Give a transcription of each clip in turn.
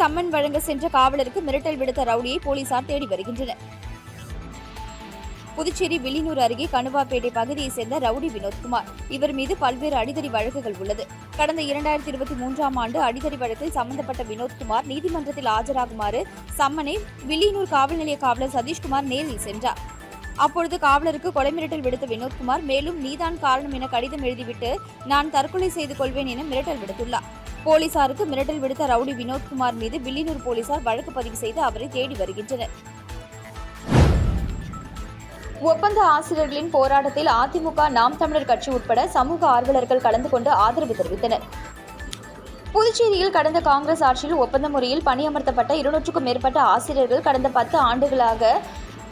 Summon வழங்க சென்ற காவலருக்கு மிரட்டல் விடுத்த ரவுடியை போலீசார் தேடி வருகின்றனர். புதுச்சேரி வில்லியனூர் அருகே கணுவாப்பேட்டை பகுதியைச் சேர்ந்த ரவுடி வினோத்குமார். இவர் மீது பல்வேறு அடிதடி வழக்குகள் உள்ளது. கடந்த இரண்டாயிரத்தி இருபத்தி மூன்றாம் ஆண்டு அடிதடி வழக்கில் சம்பந்தப்பட்ட வினோத்குமார் நீதிமன்றத்தில் ஆஜராகுமாறு சம்மனை வில்லியனூர் காவல் நிலைய காவலர் சதீஷ்குமார் நேரில் சென்றார். அப்பொழுது காவலருக்கு கொலை மிரட்டல் விடுத்த வினோத்குமார் மேலும் நீதான் காரணம் என கடிதம் எழுதிவிட்டு நான் தற்கொலை செய்து கொள்வேன் என மிரட்டல் விடுத்துள்ளார். போலீசாருக்கு மிரட்டல் விடுத்த ரவுடி வினோத்குமார் மீது வில்லியனூர் போலீசார் வழக்கு பதிவு செய்து அவரை தேடி வருகின்றனர். ஒப்பந்த ஆசிரியர்களின் போராட்டத்தில் அதிமுக நாம் தமிழர் கட்சி உட்பட சமூக ஆர்வலர்கள் கலந்து கொண்டு ஆதரவு தெரிவித்தனர். புதுச்சேரியில் கடந்த காங்கிரஸ் ஆட்சியில் ஒப்பந்த முறையில் பணியமர்த்தப்பட்ட இருநூற்றுக்கும் மேற்பட்ட ஆசிரியர்கள் கடந்த பத்து ஆண்டுகளாக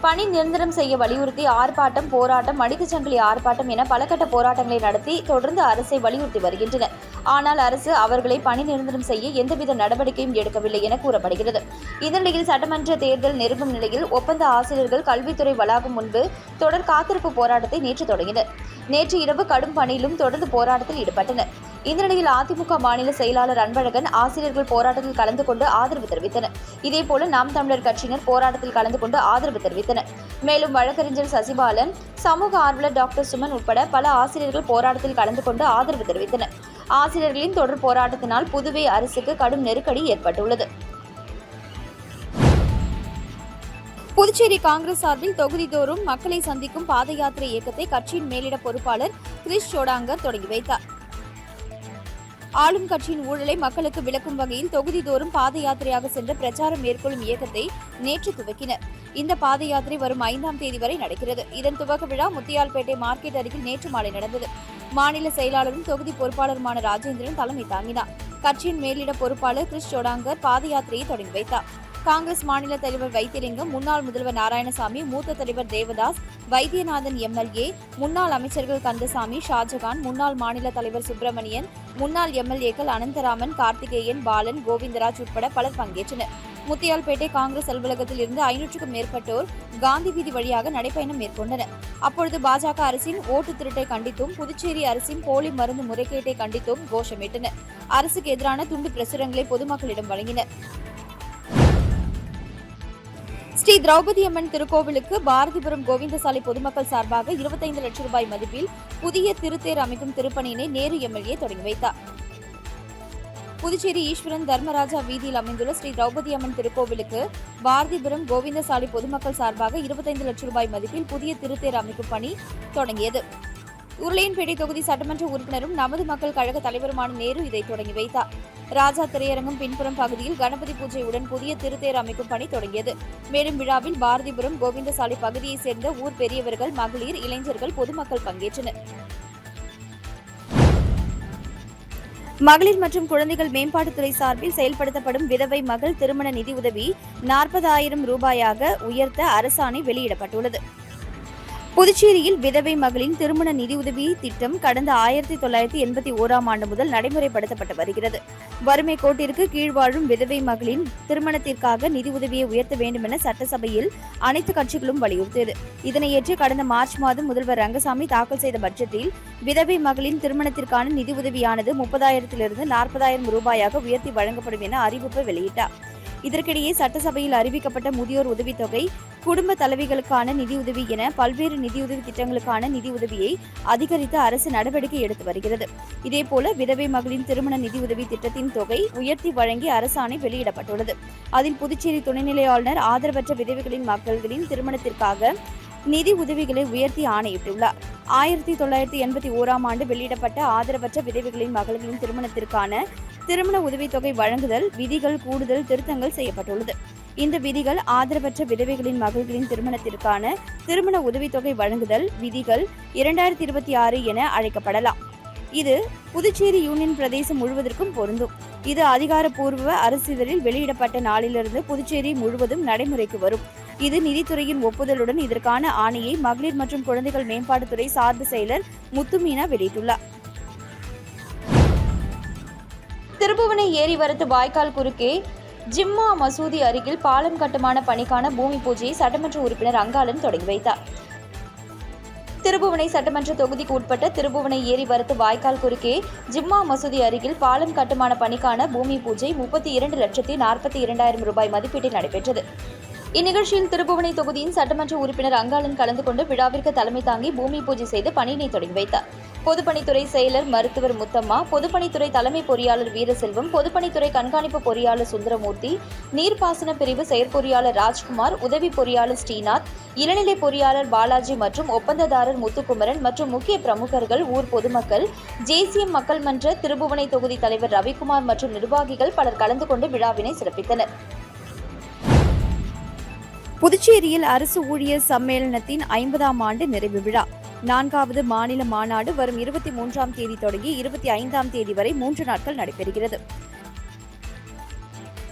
பணி நிரந்தரம் செய்ய வலியுறுத்தி ஆர்ப்பாட்டம் போராட்டம் மடித்துச் சங்கிலி ஆர்ப்பாட்டம் என பலகட்ட போராட்டங்களை நடத்தி தொடர்ந்து அரசை வலியுறுத்தி வருகின்றனர். ஆனால் அரசு அவர்களை பணி நிரந்தரம் செய்ய எந்தவித நடவடிக்கையும் எடுக்கவில்லை என கூறப்படுகிறது. இதனிடையில் சட்டமன்ற தேர்தல் நெருங்கும் நிலையில் ஒப்பந்த ஆசிரியர்கள் கல்வித்துறை வளாகம் முன்பு தொடர் காத்திருப்பு போராட்டத்தை நேற்று தொடங்கினர். நேற்று இரவு கடும் பணியிலும் தொடர்ந்து போராட்டத்தில் ஈடுபட்டனர். இந்த நிலையில் அதிமுக மாநில செயலாளர் அன்பழகன் ஆசிரியர்கள் போராட்டத்தில் கலந்து கொண்டு ஆதரவு தெரிவித்தனர். இதேபோல நாம் தமிழர் கட்சியினர் போராட்டத்தில் கலந்து கொண்டு ஆதரவு தெரிவித்தனர். மேலும் வழக்கறிஞர் சசிபாலன் சமூக ஆர்வலர் டாக்டர் சுமன் உட்பட பல ஆசிரியர்கள் போராட்டத்தில் கலந்து கொண்டு ஆதரவு தெரிவித்தனர். ஆசிரியர்களின் தொடர் போராட்டத்தினால் புதுவை அரசுக்கு கடும் நெருக்கடி ஏற்பட்டுள்ளது. புதுச்சேரி காங்கிரஸ் சார்பில் தொகுதிதோறும் மக்களை சந்திக்கும் பாத யாத்திரை இயக்கத்தை கட்சியின் மேலிட பொறுப்பாளர் கிறிஸ் சோடாங்கர் தொடங்கி வைத்தார். ஆளும் கட்சியின் ஊழலை மக்களுக்கு விளக்கும் வகையில் தொகுதிதோறும் பாத யாத்திரையாக சென்று பிரச்சாரம் மேற்கொள்ளும் இயக்கத்தை நேற்று துவக்கினர். இந்த பாத யாத்திரை வரும் ஐந்தாம் தேதி வரை நடக்கிறது. இதன் துவக்க விழா முத்தியால்பேட்டை மார்க்கெட் அருகில் நேற்று மாலை நடந்தது. மாநில செயலாளரும் தொகுதி பொறுப்பாளருமான ராஜேந்திரன் தலைமை தாங்கினார். கட்சியின் மேலிட பொறுப்பாளர் கிறிஸ் சோடாங்கர் பாத யாத்திரையை தொடங்கி வைத்தார். காங்கிரஸ் மாநில தலைவர் வைத்தியலிங்கம் முன்னாள் முதல்வர் நாராயணசாமி மூத்த தலைவர் தேவதாஸ் வைத்தியநாதன் எம்எல்ஏ முன்னாள் அமைச்சர்கள் கந்தசாமி ஷாஜகான் முன்னாள் மாநில தலைவர் சுப்பிரமணியன் முன்னாள் எம்எல்ஏக்கள் அனந்தராமன் கார்த்திகேயன் பாலன் கோவிந்தராஜ் உட்பட பலர் பங்கேற்றனர். முத்தியால்பேட்டை காங்கிரஸ் அலுவலகத்தில் இருந்து ஐநூற்றுக்கும் மேற்பட்டோர் காந்தி வீதி வழியாக நடைப்பயணம் மேற்கொண்டனர். அப்பொழுது பாஜக அரசின் ஓட்டு திருட்டை கண்டித்தும் புதுச்சேரி அரசின் போலி மருந்து முறைகேட்டை கண்டித்தும் கோஷமிட்டனர். அரசுக்கு எதிரான துண்டு பிரசுரங்களை பொதுமக்களிடம் வழங்கினர். ஸ்ரீ திரௌபதி அம்மன் திருக்கோவிலுக்கு பாரதிபுரம் கோவிந்தசாலை பொதுமக்கள் சார்பாக இருபத்தைந்து லட்சம் ரூபாய் மதிப்பில் புதிய திருத்தேர் அமைக்கும் திருப்பணியினை நேரு எம்எல்ஏ தொடங்கி வைத்தார். புதுச்சேரி ஈஸ்வரன் தர்மராஜா வீதியில் அமைந்துள்ள ஸ்ரீ திரௌபதி அம்மன் திருக்கோவிலுக்கு பாரதிபுரம் கோவிந்தசாலை பொதுமக்கள் சார்பாக இருபத்தைந்து லட்சம் ரூபாய் மதிப்பில் புதிய திருத்தேர் அமைக்கும் பணி தொடங்கியது. உருளையன்பேட்டை தொகுதி சட்டமன்ற உறுப்பினரும் நமது மக்கள் கழக தலைவருமான நேரு இதை தொடங்கி வைத்தார். ராஜா திரையரங்கம் பின்புறம் பகுதியில் கணபதி பூஜையுடன் புதிய திருத்தேர் அமைக்கும் பணி தொடங்கியது. மேலும் விழாவில் பாரதிபுரம் கோவிந்தசாலை பகுதியைச் சேர்ந்த ஊர் பெரியவர்கள் மகளிர் இளைஞர்கள் பொதுமக்கள் பங்கேற்றனர். மகளிர் மற்றும் குழந்தைகள் மேம்பாட்டுத்துறை சார்பில் செயல்படுத்தப்படும் விதவை மகள் திருமண நிதியுதவி நாற்பதாயிரம் ரூபாயாக உயர்த்த அரசாணை வெளியிடப்பட்டுள்ளது. புதுச்சேரியில் விதவை மகளின் திருமண நிதியுதவி திட்டம் கடந்த ஆயிரத்தி தொள்ளாயிரத்தி எண்பத்தி ஓராம் ஆண்டு முதல் நடைமுறைப்படுத்தப்பட்டு வருகிறது. வறுமை கோட்டிற்கு கீழ் வாழும் விதவை மகளின் திருமணத்திற்காக நிதியுதவியை உயர்த்த வேண்டும் என சட்டசபையில் அனைத்து கட்சிகளும் வலியுறுத்தியது. இதனை ஏற்று கடந்த மார்ச் மாதம் முதல்வர் ரங்கசாமி தாக்கல் செய்த பட்ஜெட்டில் விதவை மகளின் திருமணத்திற்கான நிதியுதவியானது முப்பதாயிரத்திலிருந்து நாற்பதாயிரம் ரூபாயாக உயர்த்தி வழங்கப்படும் என அறிவிப்பு வெளியிட்டார். இதற்கிடையே சட்டசபையில் அறிவிக்கப்பட்ட முதியோர் உதவித்தொகை குடும்ப தலைவிகளுக்கான நிதியுதவி என பல்வேறு நிதியுதவி திட்டங்களுக்கான நிதியுதவியை அதிகரித்து அரசு நடவடிக்கை எடுத்து வருகிறது. இதேபோல விதவை மகளின் திருமண நிதியுதவி திட்டத்தின் தொகை உயர்த்தி வழங்கி அரசாணை வெளியிடப்பட்டுள்ளது. அதில் புதுச்சேரி துணைநிலை ஆளுநர் ஆதரவற்ற விதவைகளின் மக்கள்களின் திருமணத்திற்காக நிதி உதவிகளை உயர்த்தி ஆணையிட்டுள்ளார். ஆயிரத்தி தொள்ளாயிரத்தி எண்பத்தி ஓராம் ஆண்டு வெளியிடப்பட்ட ஆதரவற்ற விதவைகளின் மகள்களின் திருமணத்திற்கான திருமண உதவித்தொகை வழங்குதல் விதிகள் கூடுதல் திருத்தங்கள் செய்யப்பட்டுள்ளது. இந்த விதிகள் ஆதரவற்ற விதவைகளின் மகள்களின் திருமணத்திற்கான திருமண உதவித்தொகை வழங்குதல் விதிகள் இரண்டாயிரத்தி இருபத்தி ஆறு என அழைக்கப்படலாம். இது புதுச்சேரி யூனியன் பிரதேசம் முழுவதற்கும் பொருந்தும். இது அதிகாரப்பூர்வ அரசிதழில் வெளியிடப்பட்ட நாளிலிருந்து புதுச்சேரி முழுவதும் நடைமுறைக்கு வரும். இது நிதித்துறையின் ஒப்புதலுடன் இதற்கான ஆணையை மகளிர் மற்றும் குழந்தைகள் மேம்பாட்டுத்துறை சார்பு செயலர் முத்துமீனா வெளியிட்டுள்ளார். திருப்புவனை ஏரிவரத்து வாய்க்கால் குறுக்கே ஜிம்மா மசூதி அருகில் பாலம் கட்டுமான பணிக்கான பூமி பூஜையை சட்டமன்ற உறுப்பினர் அங்காளன் தொடங்கி வைத்தார். திருபுவனை சட்டமன்ற தொகுதிக்கு உட்பட்ட திருபுவனை ஏரி வரத்து வாய்க்கால் குறுக்கே ஜிம்மா மசூதி அருகில் பாலம் கட்டுமான பணிக்கான பூமி பூஜை முப்பத்தி இரண்டு லட்சத்தி நாற்பத்தி இரண்டாயிரம் ரூபாய் மதிப்பீட்டில் நடைபெற்றது. இந்நிகழ்ச்சியில் திருபுவனை தொகுதியின் சட்டமன்ற உறுப்பினர் அங்காளன் கலந்து கொண்டு விழாவிற்கு தலைமை தாங்கி பூமி பூஜை செய்து பணியினை தொடங்கி வைத்தார். பொதுப்பணித்துறை செயலர் மருத்துவர் முத்தம்மா பொதுப்பணித்துறை தலைமை பொறியாளர் வீரசெல்வம் பொதுப்பணித்துறை கண்காணிப்பு பொறியாளர் சுந்தரமூர்த்தி நீர்ப்பாசன பிரிவு செயற்பொறியாளர் ராஜ்குமார் உதவி பொறியாளர் ஸ்ரீநாத் இளநிலை பொறியாளர் பாலாஜி மற்றும் ஒப்பந்ததாரர் முத்துக்குமரன் மற்றும் முக்கிய பிரமுகர்கள் ஊர் பொதுமக்கள் ஜேசிஎம் மக்கள் மன்ற திருபுவனை தொகுதி தலைவர் ரவிக்குமார் மற்றும் நிர்வாகிகள் பலர் கலந்து கொண்டு விழாவினை சிறப்பித்தனர். புதுச்சேரியில் அரசு ஊழியர் சம்மேளனத்தின் ஐம்பதாம் ஆண்டு நிறைவு விழா. நான்காவது மாநில மாநாடு வரும் இருபத்தி மூன்றாம் தேதி தொடங்கி இருபத்தி ஐந்தாம் தேதி வரை மூன்று நாட்கள் நடைபெறுகிறது.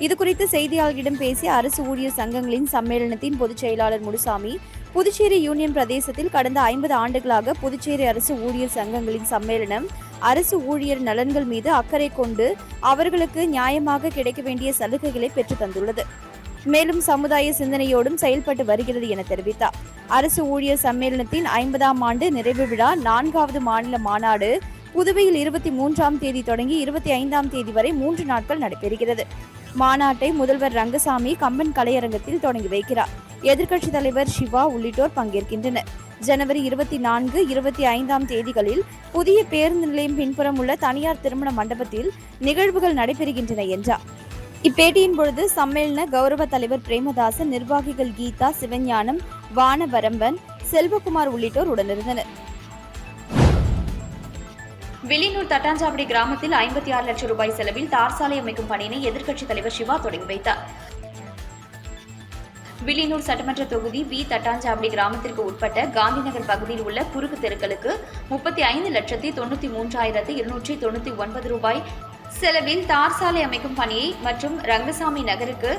இதுகுறித்து செய்தியாளர்களிடம் பேசிய அரசு ஊழியர் சங்கங்களின் சம்மேளனத்தின் பொதுச் செயலாளர் முனுசாமி புதுச்சேரி யூனியன் பிரதேசத்தில் கடந்த ஐம்பது ஆண்டுகளாக புதுச்சேரி அரசு ஊழியர் சங்கங்களின் சம்மேளனம் அரசு ஊழியர் நலன்கள் மீது அக்கறை கொண்டு அவர்களுக்கு நியாயமாக கிடைக்க வேண்டிய சலுகைகளை பெற்று தந்துள்ளது. மேலும் சமுதாய சிந்தனையோடும் செயல்பட்டு வருகிறது என தெரிவித்தார். அரசு ஊழியர் சம்மேளனத்தின் ஐம்பதாம் ஆண்டு நிறைவு விழா நான்காவது மாநில மாநாடு புதுவையில் இருபத்தி மூன்றாம் தேதி தொடங்கி இருபத்தி ஐந்தாம் தேதி வரை மூன்று நாட்கள் நடைபெறுகிறது. மாநாட்டை முதல்வர் ரங்கசாமி கம்பன் கலையரங்கத்தில் தொடங்கி வைக்கிறார். எதிர்க்கட்சித் தலைவர் சிவா உள்ளிட்டோர் பங்கேற்கின்றனர். ஜனவரி இருபத்தி நான்கு இருபத்தி ஐந்தாம் தேதிகளில் புதிய பேருந்து நிலையம் பின்புறம் உள்ள தனியார் திருமண மண்டபத்தில் நிகழ்வுகள் நடைபெறுகின்றன என்றார். இப்பேட்டியின் பொழுது சம்மேளன கௌரவ தலைவர் பிரேமதாசன் நிர்வாகிகள் கீதா சிவஞானம் வானவரம்பன் செல்வகுமார் உள்ளிட்டோர் உடனிருந்தனர். வில்லியனூர் தட்டாஞ்சாவடி கிராமத்தில் ஐம்பத்தி ஆறு லட்சம் ரூபாய் செலவில் தார் சாலை அமைக்கும் பணியினை எதிர்க்கட்சித் தலைவர் சிவா தொடங்கி வைத்தார். வில்லியனூர் சட்டமன்ற தொகுதி வி தட்டாஞ்சாவடி கிராமத்திற்கு உட்பட்ட காந்திநகர் பகுதியில் உள்ள குறுக்கு தெருக்களுக்கு முப்பத்தி ஐந்து லட்சத்தி தொண்ணூத்தி மூன்றாயிரத்தி இருநூற்றி தொண்ணூத்தி ஒன்பது ரூபாய் செலவில் தார் சாலை அமைக்கும் பணியை மற்றும் ரங்கசாமி நகருக்கு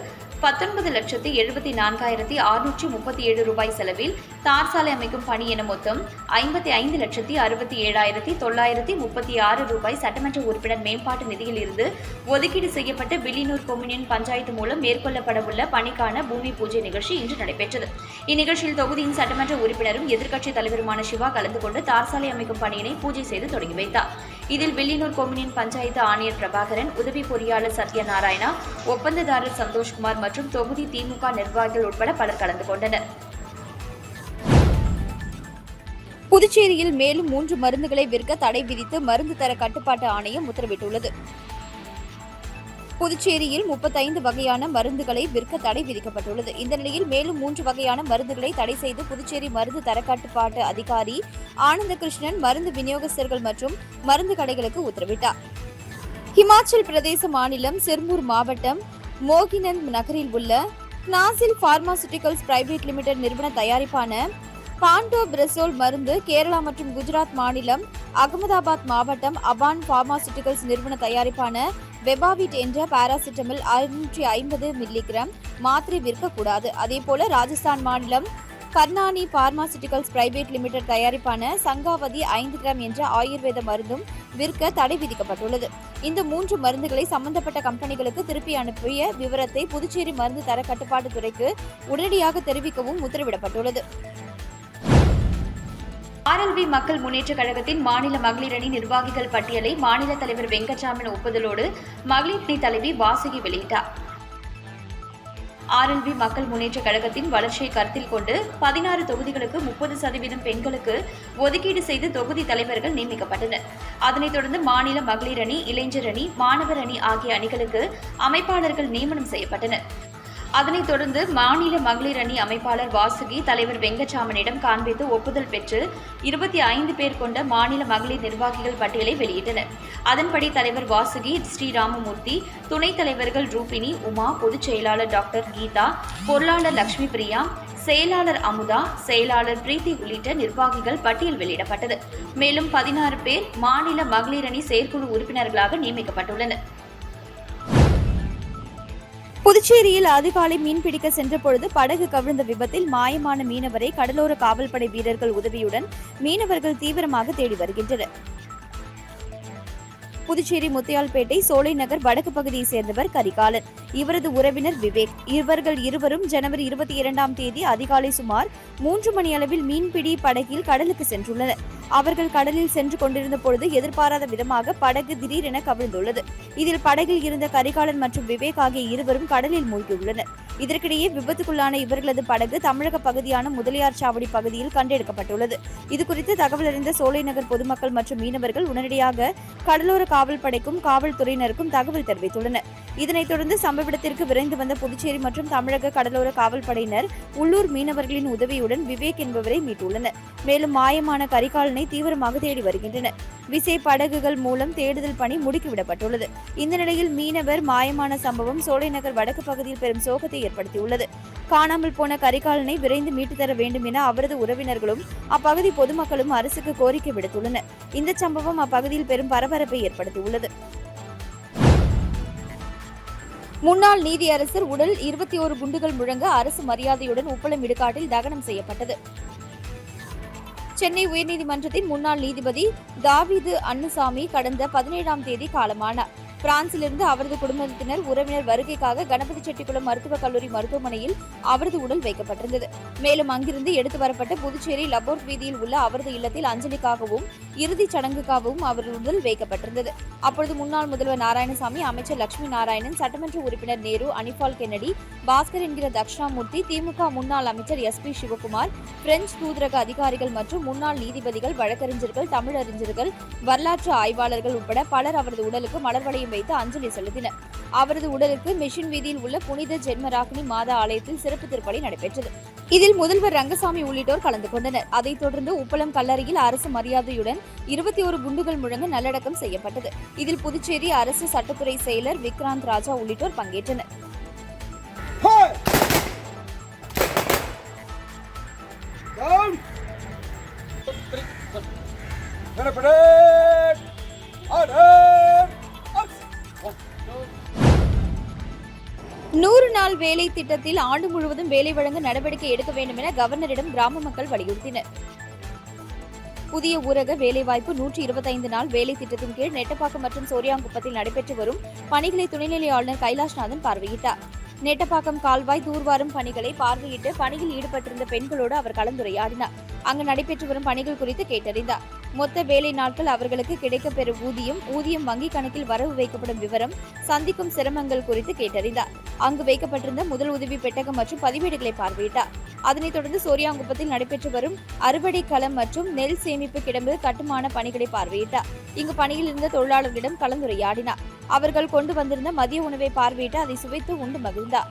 பத்தொன்பது லட்சத்தி எழுபத்தி நான்காயிரத்தி அறுநூற்றி முப்பத்தி ஏழு ரூபாய் செலவில் தார் சாலை அமைக்கும் பணி என மொத்தம் ஐம்பத்தி ஐந்து லட்சத்தி அறுபத்தி ஏழாயிரத்தி தொள்ளாயிரத்தி முப்பத்தி ஆறு ரூபாய் சட்டமன்ற உறுப்பினர் மேம்பாட்டு நிதியில் இருந்து ஒதுக்கீடு செய்யப்பட்ட வில்லியனூர் கொம்யூனியன் பஞ்சாயத்து மூலம் மேற்கொள்ளப்படவுள்ள பணிக்கான பூமி பூஜை நிகழ்ச்சி இன்று நடைபெற்றது. இந்நிகழ்ச்சியில் தொகுதியின் சட்டமன்ற உறுப்பினரும் எதிர்க்கட்சித் தலைவருமான சிவா கலந்து கொண்டு தார் சாலை அமைக்கும் பணியினை பூஜை செய்து தொடங்கி வைத்தார். இதில் வில்லியனூர் கொம்யூனியன் பஞ்சாயத்து ஆணையர் பிரபாகரன் உதவி பொறியாளர் சத்யநாராயணா ஒப்பந்ததாரர் சந்தோஷ்குமார் மற்றும் தொகுதி திமுக நிர்வாகிகள் உட்பட பலர் கலந்து கொண்டனர். புதுச்சேரியில் மேலும் மூன்று மருந்துகளை விற்க தடை விதித்து மருந்து தர கட்டுப்பாட்டு ஆணையம் உத்தரவிட்டுள்ளது. புதுச்சேரியில் முப்பத்தைந்து வகையான மருந்துகளை விற்க தடை விதிக்கப்பட்டுள்ளது. இந்த நிலையில் மேலும் மூன்று வகையான மருந்துகளை தடை செய்து புதுச்சேரி மருந்து தரக்கட்டுப்பாட்டு அதிகாரி ஆனந்த கிருஷ்ணன் மருந்து விநியோகஸ்தர்கள் மற்றும் மருந்து கடைகளுக்கு உத்தரவிட்டார். ஹிமாச்சல் பிரதேச மாநிலம் சிர்மூர் மாவட்டம் மோகினந்த் நகரில் உள்ள நாசில் பார்மாசூட்டிகல்ஸ் பிரைவேட் லிமிடெட் நிறுவன தயாரிப்பான பாண்டோ பிரசோல் மருந்து கேரளா மற்றும் குஜராத் மாநிலம் அகமதாபாத் மாவட்டம் அபான் பார்மாசூட்டிகல்ஸ் நிறுவன தயாரிப்பான வெபாவிட் என்ற பாராசிட்டமல் அறுநூற்றி ஐம்பது மில்லிகிராம் மாத்திரை விற்கக்கூடாது. அதேபோல ராஜஸ்தான் மாநிலம் கர்னானி பார்மாசூட்டிகல்ஸ் பிரைவேட் லிமிடெட் தயாரிப்பான சங்காவதி ஐந்து கிராம் என்ற ஆயுர்வேத மருந்தும் விற்க தடை விதிக்கப்பட்டுள்ளது. இந்த மூன்று மருந்துகளை சம்பந்தப்பட்ட கம்பெனிகளுக்கு திருப்பி அனுப்பிய விவரத்தை புதுச்சேரி மருந்து தர கட்டுப்பாட்டு துறைக்கு உடனடியாக தெரிவிக்கவும் உத்தரவிடப்பட்டுள்ளது. ஆர்எல்வி மக்கள் முன்னேற்ற கழகத்தின் மாநில மகளிர் அணி நிர்வாகிகள் பட்டியலை மாநில தலைவர் வெங்கட்ராமன் ஒப்புதலோடு மகளிர் அணி தலைவி வாசுகி வெளியிட்டார். ஆர்எல்வி மக்கள் முன்னேற்ற கழகத்தின் வளர்ச்சியை கருத்தில் கொண்டு பதினாறு தொகுதிகளுக்கு முப்பது சதவீதம் பெண்களுக்கு ஒதுக்கீடு செய்து தொகுதி தலைவர்கள் நியமிக்கப்பட்டனர். அதனைத் தொடர்ந்து மாநில மகளிர் அணி இளைஞர் அணி மாணவர் அணி ஆகிய அணிகளுக்கு அமைப்பாளர்கள் நியமனம் செய்யப்பட்டனர். அதனைத் தொடர்ந்து மாநில மகளிர் அணி அமைப்பாளர் வாசுகி தலைவர் வெங்கச்சாமனிடம் காண்பித்து ஒப்புதல் பெற்று இருபத்தி ஐந்து பேர் கொண்ட மாநில மகளிர் நிர்வாகிகள் பட்டியலை வெளியிட்டனர். அதன்படி தலைவர் வாசுகி ஸ்ரீராமமூர்த்தி துணைத் தலைவர்கள் ரூபினி உமா பொதுச் செயலாளர் டாக்டர் கீதா பொருளாளர் லட்சுமி பிரியா செயலாளர் அமுதா செயலாளர் பிரீத்தி உள்ளிட்ட நிர்வாகிகள் பட்டியல் வெளியிடப்பட்டது. மேலும் பதினாறு பேர் மாநில மகளிர் அணி செயற்குழு உறுப்பினர்களாக நியமிக்கப்பட்டுள்ளனர். புதுச்சேரியில் அதிகாலை மீன்பிடிக்க சென்ற பொழுது படகு கவிழ்ந்த விபத்தில் மாயமான மீனவரை கடலோர காவல்படை வீரர்கள் உதவியுடன் மீனவர்கள் தீவிரமாக தேடி வருகின்றனர். புதுச்சேரி முத்தியால்பேட்டை சோலை நகர் வடக்கு பகுதியை சேர்ந்தவர் கரிகாலன். இவரது உறவினர் விவேக். இவர்கள் இருவரும் ஜனவரி இருபத்தி இரண்டாம் தேதி அதிகாலை சுமார் மூன்று மணி அளவில் மீன்பிடி படகில் கடலுக்கு சென்றுள்ளனர். அவர்கள் கடலில் சென்று கொண்டிருந்த பொழுது எதிர்பாராத விதமாக படகு திடீரென கவிழ்ந்துள்ளது. இதில் படகில் இருந்த கரிகாலன் மற்றும் விவேக் ஆகிய இருவரும் கடலில் மூழ்கியுள்ளனர். இதற்கிடையே விபத்துக்குள்ளான இவர்களது படகு தமிழக பகுதியான முதலியார் சாவடி பகுதியில் கண்டெடுக்கப்பட்டுள்ளது. இதுகுறித்து தகவல் அறிந்த சோலை நகர் பொதுமக்கள் மற்றும் மீனவர்கள் உடனடியாக கடலோர காவல் படைக்கும் காவல்துறையினருக்கும் தகவல் தெரிவித்துள்ளனர். இதனைத் தொடர்ந்து சம்பவ இடத்திற்கு விரைந்து வந்த புதுச்சேரி மற்றும் தமிழக கடலோர காவல் படையினர் உள்ளூர் மீனவர்களின் உதவியுடன் விவேக் என்பவரை மீட்டுள்ளனர். மேலும் மாயமான கரிகாலனை தீவிரமாக தேடி வருகின்றனர். விசை படகுகள் மூலம் தேடுதல் பணி முடுக்கிவிடப்பட்டுள்ளது. இந்த நிலையில் மீனவர் மாயமான சம்பவம் சோலைநகர் வடக்கு பகுதியில் பெரும் சோகத்தை ஏற்படுத்தியுள்ளது. காணாமல் போன கரிகாலனை விரைந்து மீட்டு தர வேண்டும் என அவரது உறவினர்களும் அப்பகுதி பொதுமக்களும் அரசுக்கு கோரிக்கை விடுத்துள்ளனர். இந்த சம்பவம் அப்பகுதியில் பெரும் பரபரப்பை ஏற்படுத்தியுள்ளது. முன்னாள் நீதியரசர் உடல் இருபத்தி ஒரு குண்டுகள் முழங்க அரசு மரியாதையுடன் உப்பளம் இடுகாட்டில் தகனம் செய்யப்பட்டது. சென்னை உயர்நீதிமன்றத்தின் முன்னாள் நீதிபதி தாவிது அன்னுசாமி கடந்த பதினேழாம் தேதி காலமானார். பிரான்சிலிருந்து அவரது குடும்பத்தினர் உறவினர் வருகைக்காக கணபதி செட்டிக்குளம் மருத்துவக் கல்லூரி மருத்துவமனையில் அவரது உடல் வைக்கப்பட்டிருந்தது. மேலும் அங்கிருந்து எடுத்து வரப்பட்ட புதுச்சேரி லபோர்ட் வீதியில் உள்ள அவரது இல்லத்தில் அஞ்சலிக்காகவும் இறுதிச் சடங்குக்காகவும் அவரது உடல் வைக்கப்பட்டிருந்தது. அப்பொழுது முன்னாள் முதல்வர் நாராயணசாமி அமைச்சர் லட்சுமி நாராயணன் சட்டமன்ற உறுப்பினர் நேரு அனிபால் கென்னடி பாஸ்கர் என்கிற தட்சிணாமூர்த்தி திமுக முன்னாள் அமைச்சர் எஸ் பி சிவகுமார் பிரெஞ்சு தூதரக அதிகாரிகள் மற்றும் முன்னாள் நீதிபதிகள் வழக்கறிஞர்கள் தமிழறிஞர்கள் வரலாற்று ஆய்வாளர்கள் உட்பட பலர் அவரது உடலுக்கு மலர் வளையம் வைத்து அஞ்சலி செலுத்தினர் அவரது உடலுக்கு மிஷின் வீதியில் உள்ள புனித ஜென்மராகினி மாதா ஆலயத்தில் சிறப்பு திருப்பலி நடைபெற்றது இதில் முதல்வர் ரங்கசாமி உள்ளிட்டோர் கலந்து கொண்டனர் அதைத் தொடர்ந்து உப்பளம் கல்லறையில் அரசு மரியாதையுடன் இருபத்தி ஒரு குண்டுகள் முழங்க நல்லடக்கம் செய்யப்பட்டது இதில் புதுச்சேரி அரசு சட்டத்துறை செயலர் விக்ராந்த் ராஜா உள்ளிட்டோர் பங்கேற்றனர்! Down! Benefit! நூறு வேலை திட்டத்தில் ஆண்டு முழுவதும் வேலை வழங்க நடவடிக்கை எடுக்க வேண்டும் என கவர்னரிடம் கிராம மக்கள் வலியுறுத்தினர். புதிய ஊரக வேலைவாய்ப்பு நூற்றி இருபத்தைந்து நாள் வேலை திட்டத்தின் கீழ் நெட்டப்பாக்கம் மற்றும் சோரியாங்குப்பத்தில் நடைபெற்று வரும் பணிகளை துணைநிலை ஆளுநர் கைலாஷ்நாதன் பார்வையிட்டார். நெட்டப்பாக்கம் கால்வாய் தூர்வாரும் பணிகளை பார்வையிட்டு பணியில் ஈடுபட்டிருந்த பெண்களோடு அவர் கலந்துரையாடினார். அங்கு நடைபெற்று வரும் பணிகள் குறித்து கேட்டறிந்தார். மொத்த வேலை நாட்கள் அவர்களுக்கு கிடைக்கப்பெறும் ஊதியம் ஊதியம் வங்கி கணக்கில் வரவு வைக்கப்படும் விவரம் சந்திக்கும் சிரமங்கள் குறித்து கேட்டறிந்தார். அங்கு வைக்கப்பட்டிருந்த முதல் உதவி பெட்டகம் மற்றும் பதிவேடுகளை பார்வையிட்டார். அதனைத் தொடர்ந்து சோரியாங்குப்பத்தில் நடைபெற்று வரும் அறுவடை களம் மற்றும் நெல் சேமிப்பு கிடம்பு கட்டுமான பணிகளை பார்வையிட்டார். இங்கு பணியில் இருந்த தொழிலாளர்களிடம் கலந்துரையாடினார். அவர்கள் கொண்டு வந்திருந்த மதிய உணவை பார்வையிட்டு அதை சுவைத்து உண்டு மகிழ்ந்தார்.